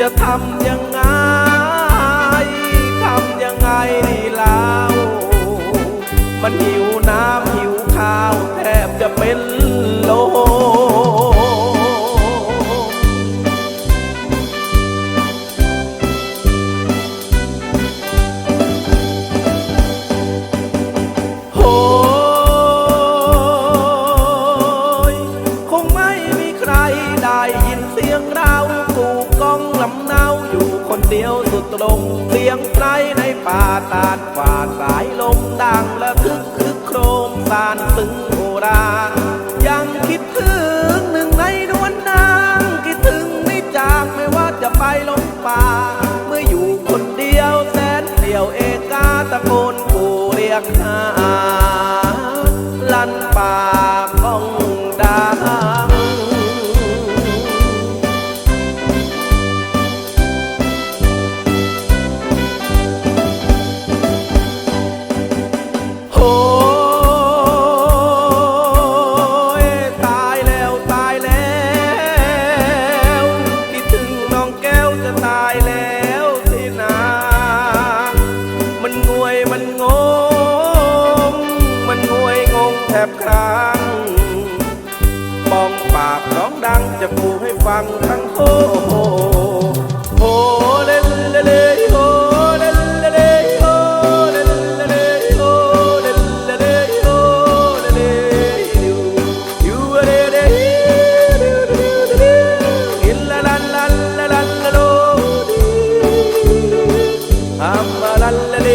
จะทำยังไง ทำยังไงดีเล่ามันหิวน้ำหิวข้าวแทบจะเป็นโลมโหยคงไม่มีใครได้ยินเสียงเรา คนเดียวสุดตรงเสียงไพรในป่าตาดฝ่าสายลมดังและทึกคึกโครมสานซึ้งโบราณยังคิดถึงหนึ่งในดวงนางคิดถึงไม่จากไม่ว่าจะไปลงป่า เมื่ออยู่คนเดียวแสนเดียวเอกาตะโกนกูเรียกหาลันป่า จะปูให้ฟังทั้งโฮโฮเลเลเลโฮเลเลเลโฮเลเลเลโฮเลเลเลโฮเลเลยูยูเรเรยูยูยูอิลลาลัลลัลลัลลัลโลดีอัมมาลัลเล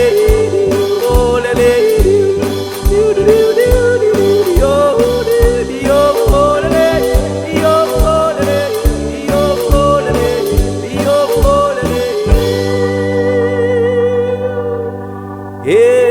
Eu